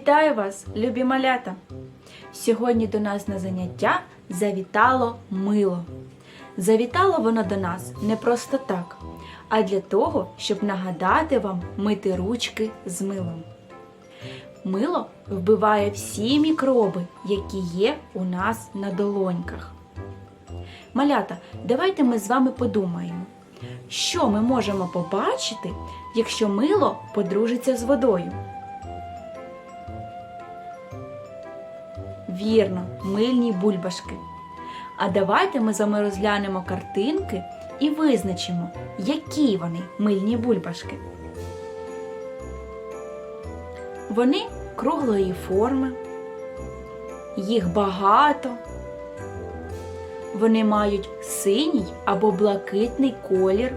Вітаю вас, любі малята! Сьогодні до нас на заняття завітало мило. Завітало воно до нас не просто так, а для того, щоб нагадати вам мити ручки з милом. Мило вбиває всі мікроби, які є у нас на долоньках. Малята, давайте ми з вами подумаємо, що ми можемо побачити, якщо мило подружиться з водою. Вірно, мильні бульбашки. А давайте ми з вами розглянемо картинки і визначимо, які вони мильні бульбашки. Вони круглої форми, їх багато. Вони мають синій або блакитний колір.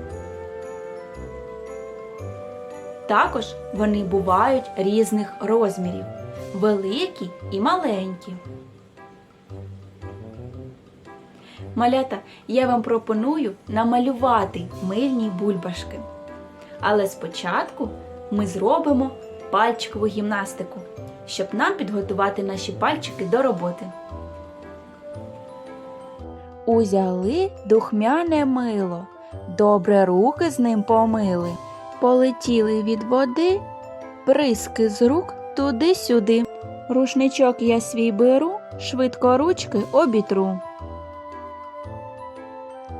Також вони бувають різних розмірів великі і маленькі. Малята, я вам пропоную намалювати мильні бульбашки. Але спочатку ми зробимо пальчикову гімнастику, щоб нам підготувати наші пальчики до роботи. Узяли духмяне мило, добре руки з ним помили, полетіли від води, бризки з рук туди-сюди. Рушничок я свій беру, швидко ручки обітру.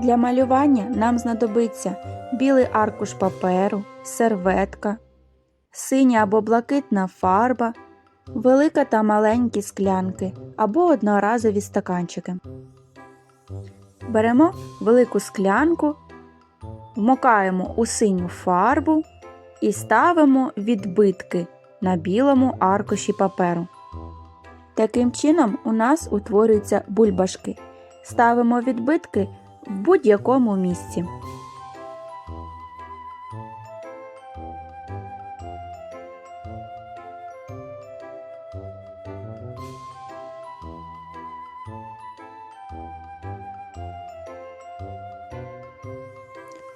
Для малювання нам знадобиться білий аркуш паперу, серветка, синя або блакитна фарба, велика та маленькі склянки або одноразові стаканчики. Беремо велику склянку, вмокаємо у синю фарбу і ставимо відбитки на білому аркуші паперу. Таким чином у нас утворюються бульбашки. Ставимо відбитки в будь-якому місці.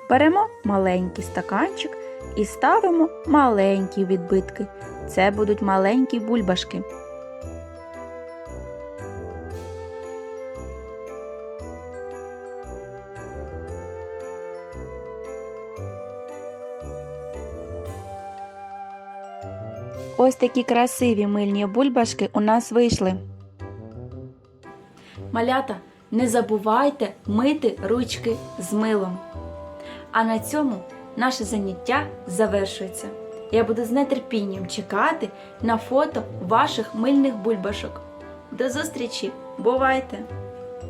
Беремо маленький стаканчик і ставимо маленькі відбитки. Це будуть маленькі бульбашки. Ось такі красиві мильні бульбашки у нас вийшли. Малята, не забувайте мити ручки з милом. А на цьому наше заняття завершується. Я буду з нетерпінням чекати на фото ваших мильних бульбашок. До зустрічі! Бувайте!